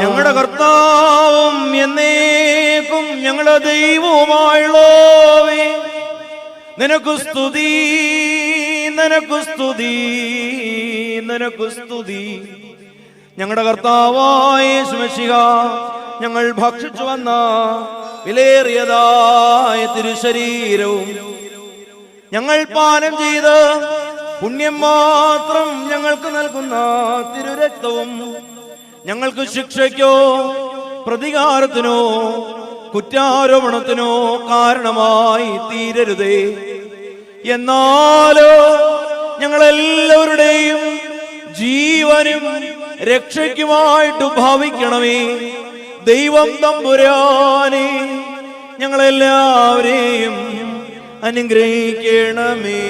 ഞങ്ങളുടെ കർത്താവും എന്നേക്കും ഞങ്ങളുടെ ദൈവവുമായുള്ളവേ നിനക്ക് സ്തുതി നിനക്ക് സ്തുതി നിനക്ക് സ്തുതി. ഞങ്ങളുടെ കർത്താവായ ശുമശിക ഞങ്ങൾ ഭക്ഷിച്ചു വന്ന വിലയേറിയതായ തിരുശരീരവും ഞങ്ങൾ പാനം ചെയ്ത് പുണ്യം മാത്രം ഞങ്ങൾക്ക് നൽകുന്ന തിരുരക്തവും ഞങ്ങൾക്ക് ശിക്ഷയ്ക്കോ പ്രതികാരത്തിനോ കുറ്റാരോപണത്തിനോ കാരണമായി തീരരുതേ. എന്നാലോ ഞങ്ങളെല്ലാവരുടെയും ജീവനും രക്ഷയ്ക്കുമായിട്ട് ഭാവിക്കണമേ. ദൈവം തമ്പുരാനെ ഞങ്ങളെല്ലാവരെയും അനുഗ്രഹിക്കണമേ.